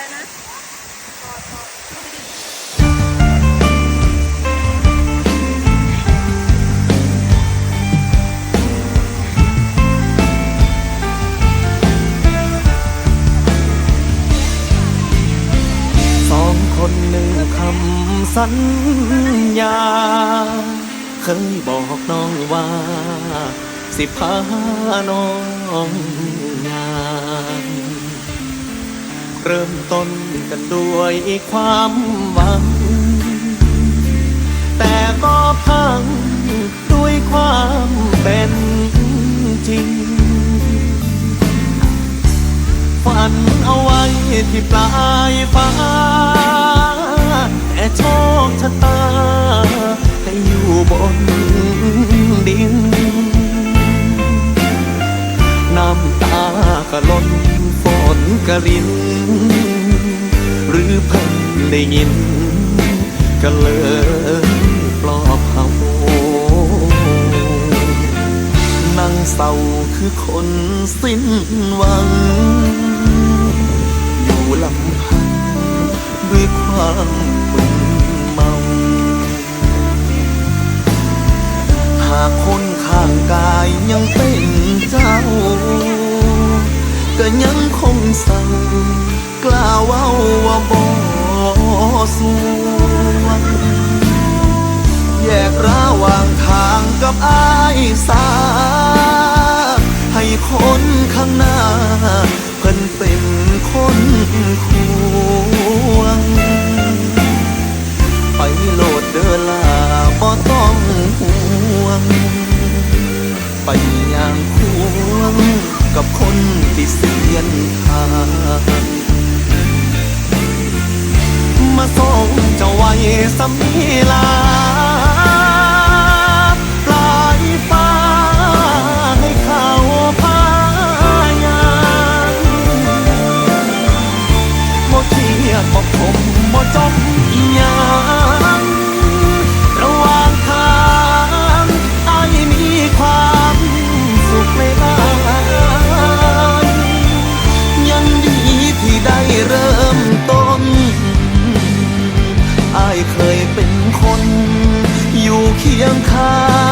ได้นะสองคนหนึ่งคำสัญญา เคยบอกน้องว่า สิพาน้องงาน เริ่มต้นกันด้วยความหวัง แต่ก็พังด้วยความเป็นจริง ฝันเอาไว้ที่ปลายฟ้า แต่โชคชะตาให้อยู่บนดินน้ำตาก็ล้นฝนกระริน เพิ่งได้ยิน ก็เลยปลอบเขานั่งเศร้าคือคนสิ้นหวัง อยู่ลำพังด้วยความมึนเมา หากคนข้างกายยังเป็นเจ้า ก็ยังคงสั่ง กล่าวว่าบ่ส ว้สมีลา เคียงข้าง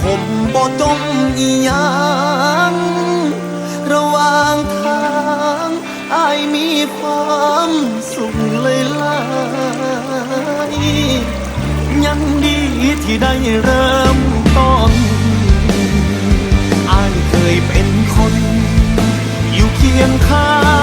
ขมบ่จมอีหยังระหว่างทางอายมีความสุขเลยล่ะยังดีที่ได้เริ่มต้นอายเคยเป็นคน อยู่เคียงข้าง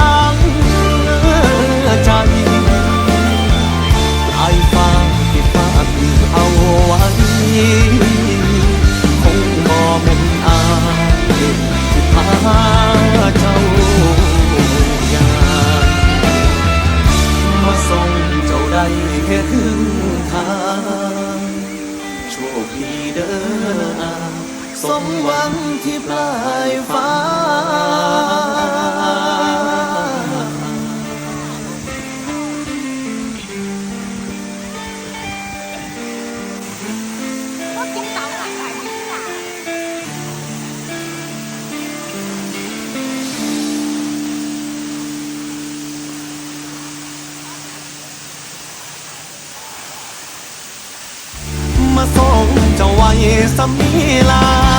มาส่งเจ้าไว้สมีลา